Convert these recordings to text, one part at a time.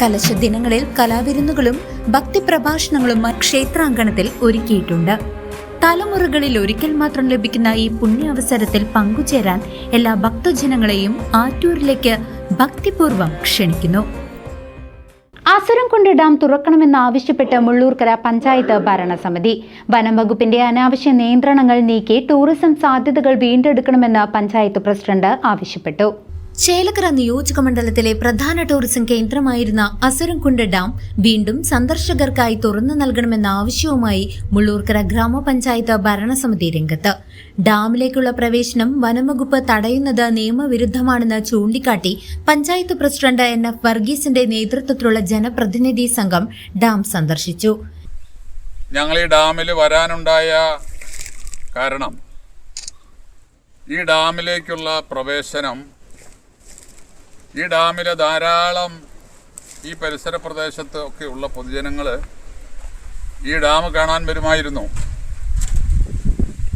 കലശ ദിനങ്ങളിൽ കലാവിരുന്നുകളും ഭക്തിപ്രഭാഷണങ്ങളും ക്ഷേത്രാങ്കണത്തിൽ ഒരുക്കിയിട്ടുണ്ട്. തലമുറകളിൽ ഒരിക്കൽ മാത്രം ലഭിക്കുന്ന ഈ പുണ്യാവസരത്തിൽ പങ്കുചേരാൻ എല്ലാ ഭക്തജനങ്ങളെയും ആറ്റൂരിലേക്ക് ഭക്തിപൂർവം ക്ഷണിക്കുന്നു. അസുരം കൊണ്ട് ഡാം തുറക്കണമെന്നാവശ്യപ്പെട്ട് മുള്ളൂർക്കര പഞ്ചായത്ത് ഭരണസമിതി. വനം വകുപ്പിന്റെ അനാവശ്യ നിയന്ത്രണങ്ങൾ നീക്കി ടൂറിസം സാധ്യതകൾ വീണ്ടെടുക്കണമെന്ന് പഞ്ചായത്ത് പ്രസിഡന്റ് ആവശ്യപ്പെട്ടു. ചേലക്കര നിയോജക മണ്ഡലത്തിലെ പ്രധാന ടൂറിസം കേന്ദ്രമായിരുന്ന അസുരംകുണ്ട് ഡാം വീണ്ടും സന്ദർശകർക്കായി തുറന്നു നൽകണമെന്ന ആവശ്യവുമായി മുള്ളൂർക്കര ഗ്രാമപഞ്ചായത്ത് ഭരണസമിതി രംഗത്ത്. ഡാമിലേക്കുള്ള പ്രവേശനം വനംവകുപ്പ് തടയുന്നത് നിയമവിരുദ്ധമാണെന്ന് ചൂണ്ടിക്കാട്ടി പഞ്ചായത്ത് പ്രസിഡന്റ് എൻ എഫ് വർഗീസിന്റെ നേതൃത്വത്തിലുള്ള ജനപ്രതിനിധി സംഘം ഡാം സന്ദർശിച്ചു. ഞങ്ങൾ ഈ ഡാമിൽ വരാനുണ്ടായ കാരണം ഈ ഡാമിലേക്കുള്ള പ്രവേശനം ഈ ഡാമിൽ ധാരാളം ഈ പരിസര പ്രദേശത്ത് ഒക്കെ ഉള്ള പൊതുജനങ്ങൾ ഈ ഡാം കാണാൻ വരുമായിരുന്നു.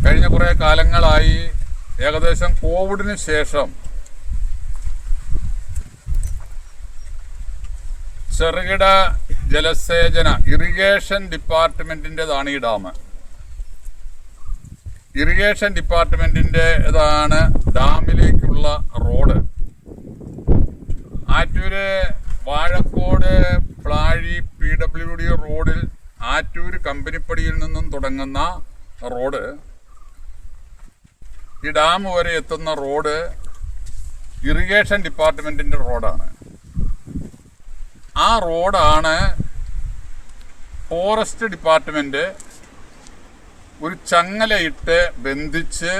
കഴിഞ്ഞ കുറേ കാലങ്ങളായി ഏകദേശം കോവിഡിന് ശേഷം ചെറുകിട ജലസേചന ഇറിഗേഷൻ ഡിപ്പാർട്ട്മെന്റിന്റെതാണ് ഈ ഡാം. ഇറിഗേഷൻ ഡിപ്പാർട്ട്മെന്റിന്റെ ഇതാണ് ഡാമിലേക്കുള്ള road Attur Vazhakkode Plazhi P W D റോഡിൽ ആറ്റൂര് കമ്പനിപ്പടിയിൽ നിന്നും തുടങ്ങുന്ന റോഡ് ഈ ഡാം വരെ എത്തുന്ന റോഡ് ഇറിഗേഷൻ ഡിപ്പാർട്ട്മെന്റിന്റെ റോഡാണ്. ആ റോഡാണ് ഫോറസ്റ്റ് ഡിപ്പാർട്ട്മെന്റ് ഒരു ചങ്ങലയിട്ട് ബന്ധിച്ച്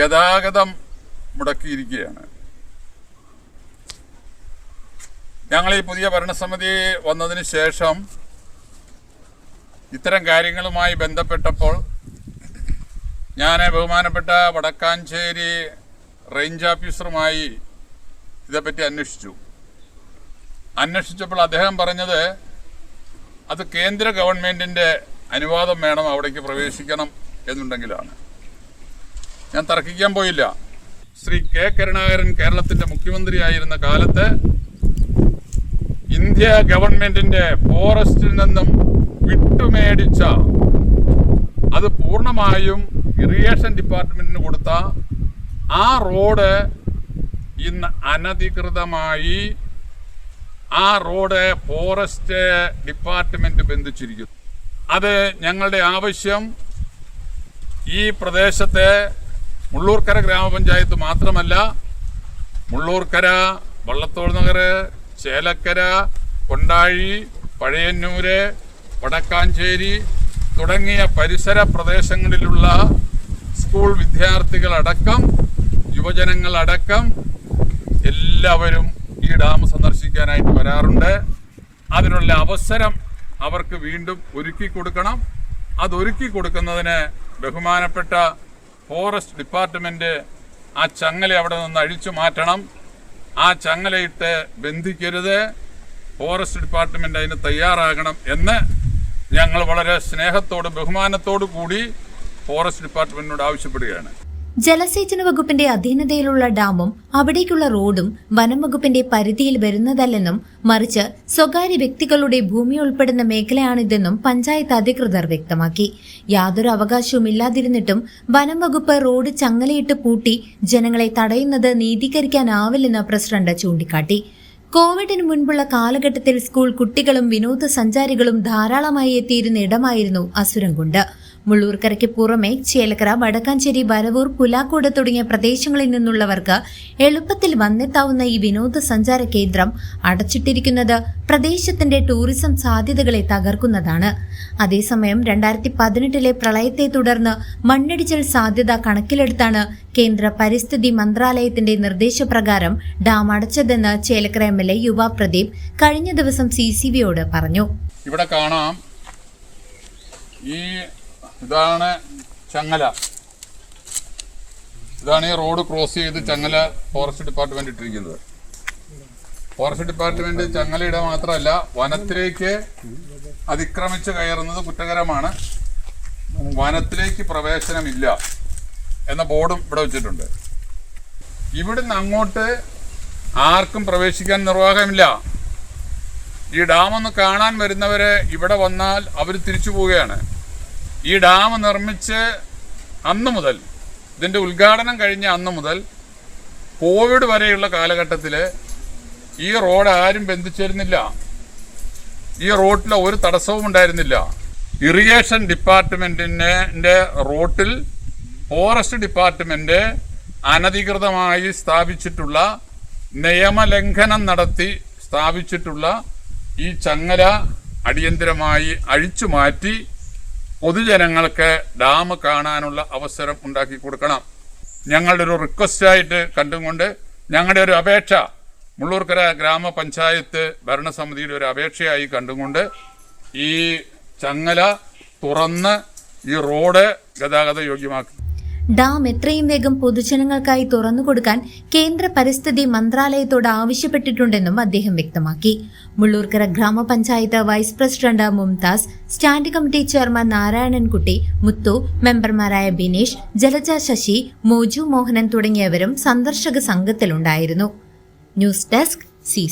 ഗതാഗതം മുടക്കിയിരിക്കുകയാണ്. ഞങ്ങൾ ഈ പുതിയ ഭരണസമിതി വന്നതിന് ശേഷം ഇത്തരം കാര്യങ്ങളുമായി ബന്ധപ്പെട്ടപ്പോൾ ഞാൻ ബഹുമാനപ്പെട്ട വടക്കാഞ്ചേരി റേഞ്ച് ഓഫീസറുമായി ഇതേപ്പറ്റി അന്വേഷിച്ചു. അന്വേഷിച്ചപ്പോൾ അദ്ദേഹം പറഞ്ഞത് അത് കേന്ദ്ര ഗവൺമെന്റിന്റെ അനുവാദം വേണം അവിടേക്ക് പ്രവേശിക്കണം എന്നുണ്ടെങ്കിലാണ്. ഞാൻ തർക്കിക്കാൻ പോയില്ല. ശ്രീ കെ കരുണാകരൻ കേരളത്തിന്റെ മുഖ്യമന്ത്രിയായിരുന്ന കാലത്ത് ഇന്ത്യ ഗവൺമെന്റിന്റെ ഫോറസ്റ്റിൽ നിന്നും വിട്ടുമേടിച്ച അത് പൂർണമായും ഇറിഗേഷൻ ഡിപ്പാർട്ട്മെന്റിന് കൊടുത്ത ആ റോഡ് ഇന്ന് അനധികൃതമായി ആ റോഡ് ഫോറസ്റ്റ് ഡിപ്പാർട്ട്മെന്റ് ബന്ധിച്ചിരിക്കുന്നു. അത് ഞങ്ങളുടെ ആവശ്യം ഈ പ്രദേശത്തെ മുള്ളൂർക്കര ഗ്രാമപഞ്ചായത്ത് മാത്രമല്ല മുള്ളൂർക്കര വള്ളത്തോൾ നഗർ ചേലക്കര കൊണ്ടാഴി പഴയന്നൂര് വടക്കാഞ്ചേരി തുടങ്ങിയ പരിസര പ്രദേശങ്ങളിലുള്ള സ്കൂൾ വിദ്യാർത്ഥികളടക്കം യുവജനങ്ങളടക്കം എല്ലാവരും ഈ ഡാം സന്ദർശിക്കാനായിട്ട് വരാറുണ്ട്. അതിനുള്ള അവസരം അവർക്ക് വീണ്ടും ഒരുക്കി കൊടുക്കണം. അതൊരുക്കി കൊടുക്കുന്നതിന് ബഹുമാനപ്പെട്ട ഫോറസ്റ്റ് ഡിപ്പാർട്ട്മെന്റ് ആ ചങ്ങല അവിടെ നിന്ന് അഴിച്ചു മാറ്റണം. ആ ചങ്ങലയിട്ട് ബന്ധിക്കരുത്. ഫോറസ്റ്റ് ഡിപ്പാർട്ട്മെന്റ് അതിന് തയ്യാറാകണം എന്ന് ഞങ്ങൾ വളരെ സ്നേഹത്തോട് ബഹുമാനത്തോടു കൂടി ഫോറസ്റ്റ് ഡിപ്പാർട്ട്മെന്റിനോട് ആവശ്യപ്പെടുകയാണ്. ജലസേചന വകുപ്പിന്റെ അധീനതയിലുള്ള ഡാമും അവിടേക്കുള്ള റോഡും വനം വകുപ്പിന്റെ പരിധിയിൽ വരുന്നതല്ലെന്നും മറിച്ച് സ്വകാര്യ വ്യക്തികളുടെ ഭൂമി ഉൾപ്പെടുന്ന മേഖലയാണിതെന്നും പഞ്ചായത്ത് അധികൃതർ വ്യക്തമാക്കി. യാതൊരു അവകാശവും ഇല്ലാതിരുന്നിട്ടും വനം വകുപ്പ് റോഡ് ചങ്ങലയിട്ട് പൂട്ടി ജനങ്ങളെ തടയുന്നത് നീതീകരിക്കാനാവില്ലെന്ന് പ്രസിഡന്റ് ചൂണ്ടിക്കാട്ടി. കോവിഡിന് മുൻപുള്ള കാലഘട്ടത്തിൽ സ്കൂൾ കുട്ടികളും വിനോദസഞ്ചാരികളും ധാരാളമായി എത്തിയിരുന്ന ഇടമായിരുന്നു അസുരംകുണ്ട്. മുള്ളൂർക്കരയ്ക്ക് പുറമെ ചേലക്കര വടക്കാഞ്ചേരി വരവൂർ പുലാക്കോട് തുടങ്ങിയ പ്രദേശങ്ങളിൽ നിന്നുള്ളവർക്ക് എളുപ്പത്തിൽ വന്നെത്താവുന്ന ഈ വിനോദസഞ്ചാര കേന്ദ്രം അടച്ചിട്ടിരിക്കുന്നത് പ്രദേശത്തിന്റെ ടൂറിസം സാധ്യതകളെ തകർക്കുന്നതാണ്. അതേസമയം രണ്ടായിരത്തി പതിനെട്ടിലെ പ്രളയത്തെ തുടർന്ന് മണ്ണിടിച്ചിൽ സാധ്യത കണക്കിലെടുത്താണ് കേന്ദ്ര പരിസ്ഥിതി മന്ത്രാലയത്തിന്റെ നിർദ്ദേശപ്രകാരം ഡാം അടച്ചതെന്ന് ചേലക്കര എം എൽ എ യുവ പ്രദീപ് കഴിഞ്ഞ ദിവസം സി സി ബിയോട് പറഞ്ഞു. ഇവിടെ കാണാം ഈ ഇതാണ് ചങ്ങല. ഇതാണ് ഈ റോഡ് ക്രോസ് ചെയ്ത് ചങ്ങല ഫോറസ്റ്റ് ഡിപ്പാർട്ട്മെന്റ് ഇട്ടിരിക്കുന്നത്. ഫോറസ്റ്റ് ഡിപ്പാർട്ട്മെന്റ് ചങ്ങലയിട മാത്രമല്ല വനത്തിലേക്ക് അതിക്രമിച്ച് കയറുന്നത് കുറ്റകരമാണ്. വനത്തിലേക്ക് പ്രവേശനമില്ല എന്ന ബോർഡും ഇവിടെ വെച്ചിട്ടുണ്ട്. ഇവിടുന്ന് അങ്ങോട്ട് ആർക്കും പ്രവേശിക്കാൻ നിർവാഹമില്ല. ഈ ഡാം ഒന്ന് കാണാൻ വരുന്നവരെ ഇവിടെ വന്നാൽ അവർ തിരിച്ചു പോവുകയാണ്. ഈ ഡാം നിർമ്മിച്ച് അന്ന് മുതൽ ഇതിന്റെ ഉദ്ഘാടനം കഴിഞ്ഞ അന്ന് മുതൽ കോവിഡ് വരെയുള്ള കാലഘട്ടത്തിൽ ഈ റോഡ് ആരും ബന്ധിച്ചിരുന്നില്ല. ഈ റോഡിൽ ഒരു തടസ്സവും ഉണ്ടായിരുന്നില്ല. ഇറിഗേഷൻ ഡിപ്പാർട്ട്മെന്റിന്റെ റോട്ടിൽ ഫോറസ്റ്റ് ഡിപ്പാർട്ട്മെന്റ് അനധികൃതമായി സ്ഥാപിച്ചിട്ടുള്ള നിയമലംഘനം നടത്തി സ്ഥാപിച്ചിട്ടുള്ള ഈ ചങ്ങല അടിയന്തിരമായി അഴിച്ചു മാറ്റി പൊതുജനങ്ങൾക്ക് ഡാം കാണാനുള്ള അവസരം ഉണ്ടാക്കി കൊടുക്കണം. ഞങ്ങളുടെ ഒരു റിക്വസ്റ്റായിട്ട് കണ്ടുകൊണ്ട് ഞങ്ങളുടെ ഒരു അപേക്ഷ മുള്ളൂർക്കര ഗ്രാമപഞ്ചായത്ത് ഭരണസമിതിയുടെ ഒരു അപേക്ഷയായി കണ്ടുകൊണ്ട് ഈ ചങ്ങല തുറന്ന് ഈ റോഡ് ഗതാഗത യോഗ്യമാക്കി. ഡാം എത്രയും വേഗം പൊതുജനങ്ങൾക്കായി തുറന്നുകൊടുക്കാൻ കേന്ദ്ര പരിസ്ഥിതി മന്ത്രാലയത്തോട് ആവശ്യപ്പെട്ടിട്ടുണ്ടെന്നും അദ്ദേഹം വ്യക്തമാക്കി. മുള്ളൂർക്കര ഗ്രാമപഞ്ചായത്ത് vice president Mumtaz stand committee chairman Narayanankutty Muthu മെമ്പർമാരായ ബിനീഷ് ജലജ ശശി മോജു മോഹനൻ തുടങ്ങിയവരും സന്ദർശക സംഘത്തിലുണ്ടായിരുന്നു. News desk C